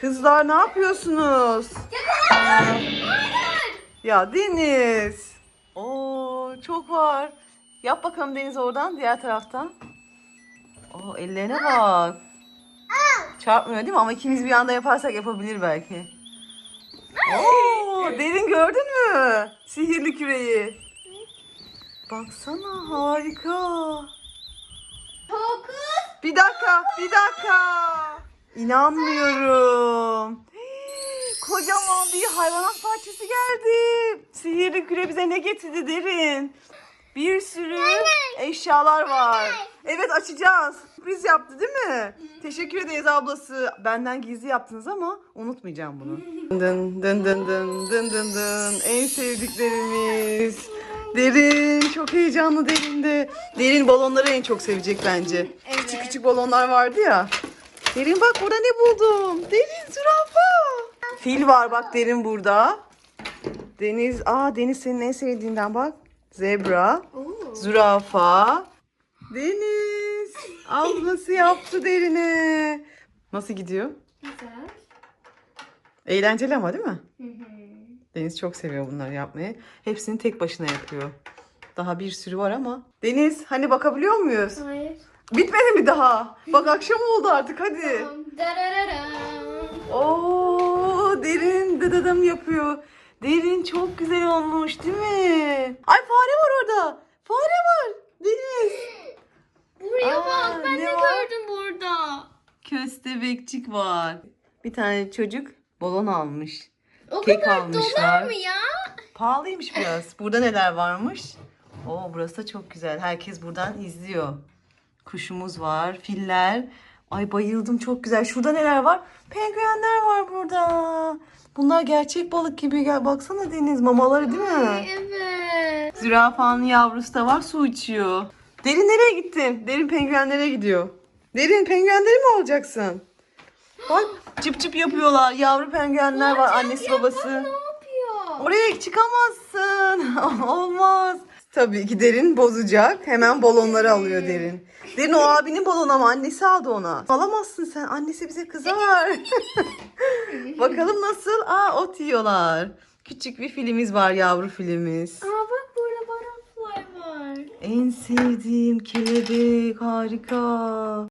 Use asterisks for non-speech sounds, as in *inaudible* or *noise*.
Kızlar ne yapıyorsunuz? Ya Deniz. Oo çok var. Yap bakalım Deniz oradan diğer taraftan. Oo ellerine bak. Çarpmıyor değil mi? Ama ikimiz bir anda yaparsak yapabilir belki. Oo Derin gördün mü? Sihirli küreyi. Baksana harika. Bir dakika, bir dakika. İnanmıyorum. Kocaman bir hayvanat bahçesi geldi. Sihirli küre bize ne getirdi derin? Bir sürü eşyalar var. Evet açacağız. Sürpriz yaptı değil mi? Teşekkür ederiz ablası. Benden gizli yaptınız ama unutmayacağım bunu. Dın dın dın dın dın dın dın. En sevdiklerimiz. Derin çok heyecanlı derin de. Derin balonları en çok sevecek bence. Küçük Evet. küçük balonlar vardı ya. Derin bak burada ne buldum. Derin zürafa. Fil var bak derin burada. Deniz, aa Deniz senin en sevdiğinden bak. Zebra, Oo. zürafa. Deniz. Ablası yaptı derine. Nasıl gidiyor? Güzel. Eğlenceli ama değil mi? Hı hı. Deniz çok seviyor bunları yapmayı. Hepsini tek başına yapıyor. Daha bir sürü var ama. Deniz hani bakabiliyor muyuz? Hayır. Bitmedi mi daha? Bak akşam oldu artık hadi. Oo derin dıdıdım yapıyor. Derin çok güzel olmuş değil mi? Ay fare var orada. Fare var. Deniz. Buraya Aa, bak ben ne de var? gördüm burada. Köstebekçik var. Bir tane çocuk balon almış. O Kek kadar almışlar. dolar mı ya? Pahalıymış biraz. Burada neler varmış? Oo burası da çok güzel. Herkes buradan izliyor. Kuşumuz var, filler. Ay bayıldım çok güzel. Şurada neler var? Penguenler var burada. Bunlar gerçek balık gibi. Gel baksana Deniz mamaları değil mi? Ay, evet. Zürafanın yavrusu da var su içiyor. Derin nereye gittin? Derin penguenlere gidiyor. Derin penguenleri mi olacaksın? Bak çıp çıp yapıyorlar. Yavru penguenler var annesi babası. Ne yapıyor? Oraya çıkamazsın. *laughs* Olmaz. Tabii ki derin bozacak. Hemen balonları alıyor derin. Derin o abinin balonu ama annesi aldı ona. Alamazsın sen. Annesi bize kızar. *laughs* Bakalım nasıl? Aa ot yiyorlar. Küçük bir filimiz var yavru filimiz. Aa bak burada butterfly var. En sevdiğim kelebek harika.